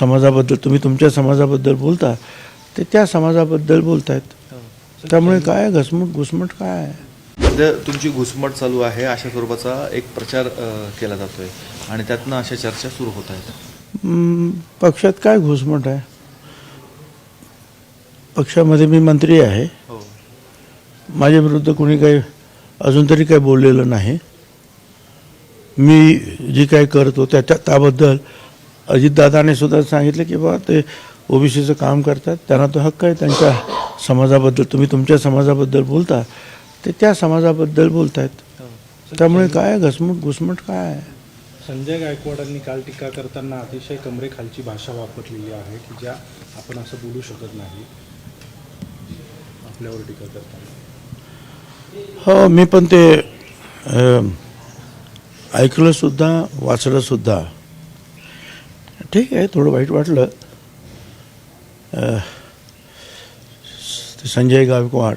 समाजाबद्दल तुम्ही तुमच्या समाजाबद्दल बोलता ते त्या समाजाबद्दल बोलतायत. त्यामुळे काय घसमट घुसमट काय आहे? सध्या तुमची घुसमट चालू आहे अशा स्वरूपाचा एक प्रचार केला जातोय. आणि त्यातनं अशा चर्चा सुरू होत आहेत. पक्षात काय घुसमट आहे? पक्षामध्ये मी मंत्री आहे. हो. माझ्या विरुद्ध कोणी काही अजून तरी काही बोललेलं नाही. मी जी काही करतो त्याच्या त्याबद्दल अजितदादाने सुद्धा सांगितलं की बा ते ओबीसीचं काम करतात त्यांना तो हक्क आहे त्यांच्या समाजाबद्दल तुम्ही तुमच्या समाजाबद्दल बोलता ते त्या समाजाबद्दल बोलतायत. त्यामुळे काय घसमट घुसमट काय आहे? संजय गायकवाडांनी काल टीका करताना अतिशय कमरेखालची भाषा वापरलेली आहे की ज्या आपण असं बोलू शकत नाही. आपल्यावर टीका करताना. हो मी पण ते अं, ऐकलं सुद्धा वाचलं सुद्धा. ठीक आहे थोडं वाईट वाटलं. ते संजय गायकवाड.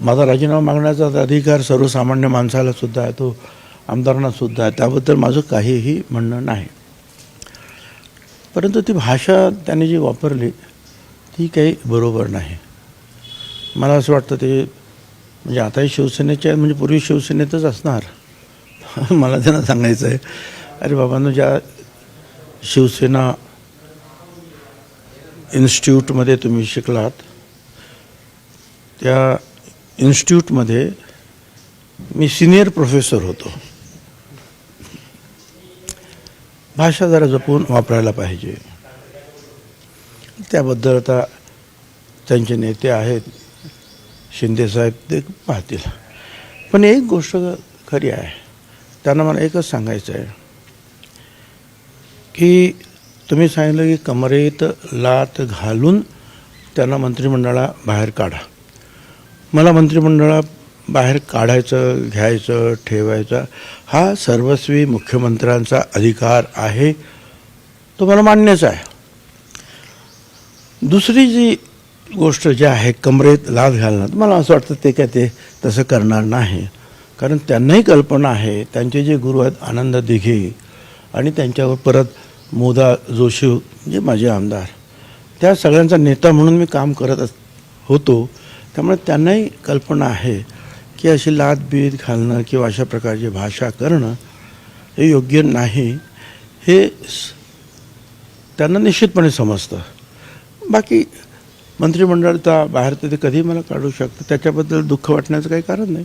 माझा राजीनामा मागण्याचा अधिकार सर्वसामान्य माणसाला सुद्धा आहे तो आमदारांना सुद्धा आहे. त्याबद्दल माझं काहीही म्हणणं नाही. परंतु ती भाषा त्याने जी वापरली ती काही बरोबर नाही. मला असं वाटतं ते म्हणजे आताही शिवसेनेच्या म्हणजे पूर्वी शिवसेनेतच असणार. मला त्यांना सांगायचं आहे अरे बाबांनो ज्या शिवसेना इन्स्टिट्यूटमध्ये तुम्ही शिकलात. त्या इन्स्टिट्यूटमध्ये मी सिनियर प्रोफेसर होतो. भाषा जरा जपून वापरायला पाहिजे. त्याबद्दल आता त्यांचे नेते आहेत शिंदेसाहेब ते पाहतील. पण एक गोष्ट खरी आहे त्यांना मला एकच सांगायचं आहे की तुम्ही सांगितलं की कमरेत लात घालून त्यांना मंत्रिमंडळा बाहेर काढा. मला मंत्रिमंडळा बाहेर काढायचं घ्यायचं ठेवायचं हा सर्वस्वी मुख्यमंत्र्यांचा अधिकार आहे तो मला मान्यच आहे. दुसरी जी गोष्ट जी आहे कमरेत लाद घालणं मला असं वाटतं ते काय ते तसं करणार नाही. कारण त्यांनाही कल्पना आहे त्यांचे जे गुरु आहेत आनंद दिघे आणि त्यांच्यावर परत मोदा जोशी जे माझे आमदार त्या सगळ्यांचा नेता म्हणून मी काम करत अस होतो. त्यामुळे त्यांनाही कल्पना आहे की अशी लाद बीद घालणं किंवा अशा प्रकारची भाषा करणं हे योग्य नाही. हे स- त्यांना निश्चितपणे समजतं. बाकी मंत्रिमंडळचा बाहेर तर ते कधीही मला काढू शकतं त्याच्याबद्दल दुःख वाटण्याचं काही कारण नाही.